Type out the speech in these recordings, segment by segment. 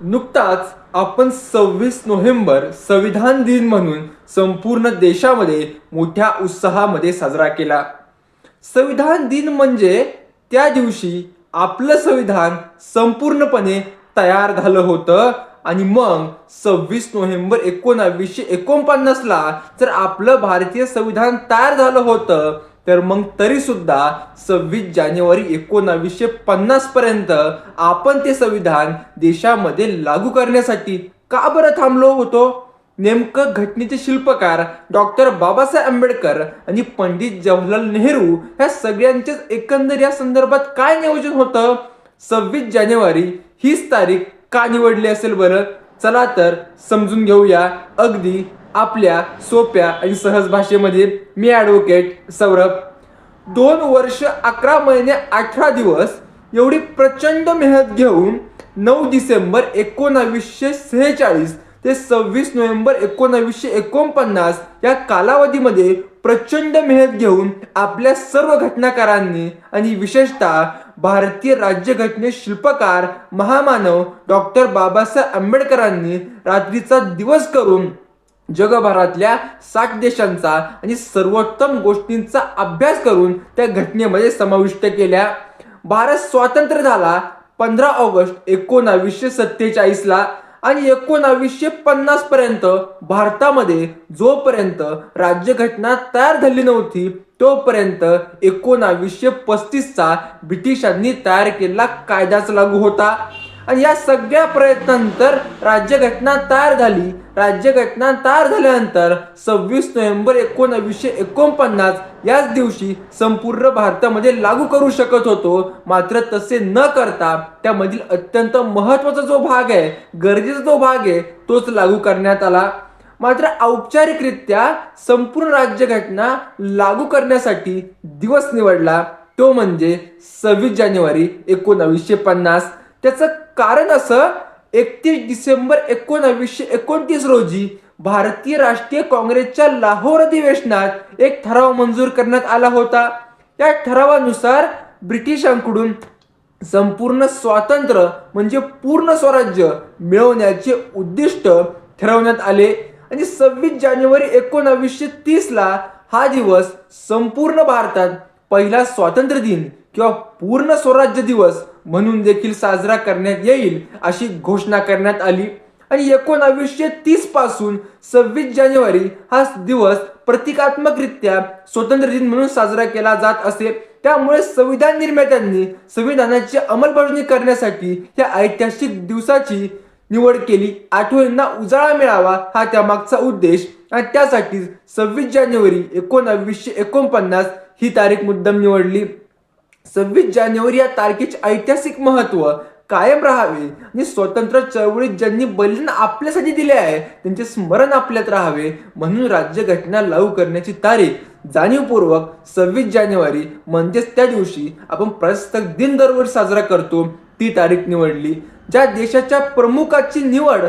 नुकताच आपण सव्वीस नोव्हेंबर संविधान दिन म्हणून संपूर्ण देशामध्ये मोठ्या उत्साहामध्ये साजरा केला. संविधान दिन म्हणजे त्या दिवशी आपलं संविधान संपूर्णपणे तयार झालं होतं आणि मग सव्वीस नोव्हेंबर एकोणावीसशे एकोणपन्नासला जर आपलं भारतीय संविधान तयार झालं होतं तर मग तरी सुद्धा सव्वीस जानेवारी एकोणावीसशे पन्नास पर्यंत आपण ते संविधान देशामध्ये लागू करण्यासाठी का बरं थांबलो होतो? नेमकं घटनेचे शिल्पकार डॉक्टर बाबासाहेब आंबेडकर आणि पंडित जवाहरलाल नेहरू ह्या सगळ्यांचेच एकंदर या संदर्भात काय नियोजन होतं? सव्वीस जानेवारी हीच तारीख का निवडली असेल बरं? चला तर समजून घेऊया. अगदी आपल्या सोप्या आणि सहज भाषेमध्ये मी ॲडव्होकेट सौरभ. दोन वर्ष अकरा महिने अठरा दिवस एवढी प्रचंड मेहनत घेऊन नऊ डिसेंबर एकोणावीसशे सेहेचाळीस ते सव्वीस नोव्हेंबर एकोणावीसशे एकोणपन्नास या कालावधीमध्ये प्रचंड मेहनत घेऊन आपल्या सर्व घटनाकारांनी आणि विशेषतः भारतीय राज्यघटने शिल्पकार महामानव डॉक्टर बाबासाहेब आंबेडकरांनी रात्रीचा दिवस करून जगभरातल्या साठ देशांचा आणि सर्वोत्तम गोष्टींचा अभ्यास करून त्या घटनेमध्ये समाविष्ट केल्या. भारत स्वातंत्र्य झाला पंधरा ऑगस्ट एकोणावीसशे सत्तेचाळीसला आणि एकोणावीसशे पन्नास पर्यंत भारतामध्ये जोपर्यंत राज्यघटना तयार झाली नव्हती तोपर्यंत एकोणावीसशे पस्तीसचा ब्रिटिशांनी तयार केलेला कायदाच लागू होता. आणि या सगळ्या प्रयत्नानंतर राज्यघटना तयार झाली. राज्यघटना तयार झाल्यानंतर सव्वीस नोव्हेंबर एकोणावीसशे एकोणपन्नास याच दिवशी संपूर्ण भारतामध्ये लागू करू शकत होतो. मात्र तसे न करता त्यामधील अत्यंत महत्त्वाचा जो भाग आहे गरजेचा जो भाग आहे तोच लागू करण्यात आला. मात्र औपचारिकरित्या संपूर्ण राज्यघटना लागू करण्यासाठी दिवस निवडला. तो म्हणजे सव्वीस जानेवारी एकोणावीसशे पन्नास. त्याचं कारण असं एकतीस डिसेंबर एकोणावीसशे एकोणतीस रोजी भारतीय राष्ट्रीय काँग्रेसच्या लाहोर अधिवेशनात एक ठराव मंजूर करण्यात आला होता. या ठरावानुसार ब्रिटिशांकडून संपूर्ण स्वातंत्र्य म्हणजे पूर्ण स्वराज्य मिळवण्याचे उद्दिष्ट ठरवण्यात आले. आणि सव्वीस जानेवारी एकोणावीसशे तीसला हा दिवस संपूर्ण भारतात पहिला स्वातंत्र्य दिन किंवा पूर्ण स्वराज्य दिवस म्हणून देखील साजरा करण्यात येईल अशी घोषणा करण्यात आली. आणि एकोणावीसशे तीसपासून सव्वीस जानेवारी हा दिवस प्रतिकात्मकरित्या स्वतंत्र दिन म्हणून साजरा केला जात असे. त्यामुळे संविधान निर्मात्यांनी संविधानाची अंमलबजावणी करण्यासाठी या ऐतिहासिक दिवसाची निवड केली. आठवणींना उजाळा मिळावा हा त्यामागचा उद्देश. आणि त्यासाठी सव्वीस जानेवारी एकोणावीसशे एकोणपन्नास ही तारीख मुद्दाम निवडली. सव्वीस जानेवारी या तारखेचे ऐतिहासिक महत्त्व कायम राहावे आणि स्वतंत्र चळवळीत ज्यांनी बलिदान आपल्यासाठी दिले आहे त्यांचे स्मरण आपल्यात राहावे म्हणून राज्यघटना लागू करण्याची तारीख जाणीवपूर्वक सव्वीस जानेवारी म्हणजेच त्या दिवशी आपण प्रजासत्ताक दिन दरवर्षी साजरा करतो. ती तारीख निवडली. ज्या देशाच्या प्रमुखाची निवड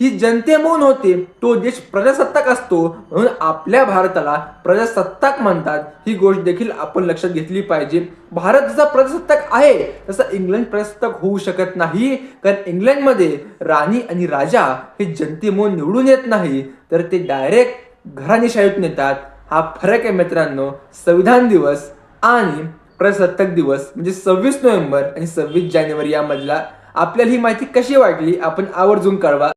ही जनतेमून होते तो देश प्रजासत्ताक असतो म्हणून आपल्या भारताला प्रजासत्ताक म्हणतात. ही गोष्ट देखील आपण लक्षात घेतली पाहिजे. भारत जसा प्रजासत्ताक आहे तसा इंग्लंड प्रजासत्ताक होऊ शकत नाही. कारण इंग्लंडमध्ये राणी आणि राजा हे जनतेमून निवडून येत नाही तर ते डायरेक्ट घराणेशाहीत नेतात हा फरक आहे मित्रांनो. संविधान दिवस आणि प्रजासत्ताक दिवस म्हणजे सव्वीस नोव्हेंबर आणि सव्वीस जानेवारी यामधला आपल्याला ही माहिती कशी वाटली? आपण आवर्जून कळवा.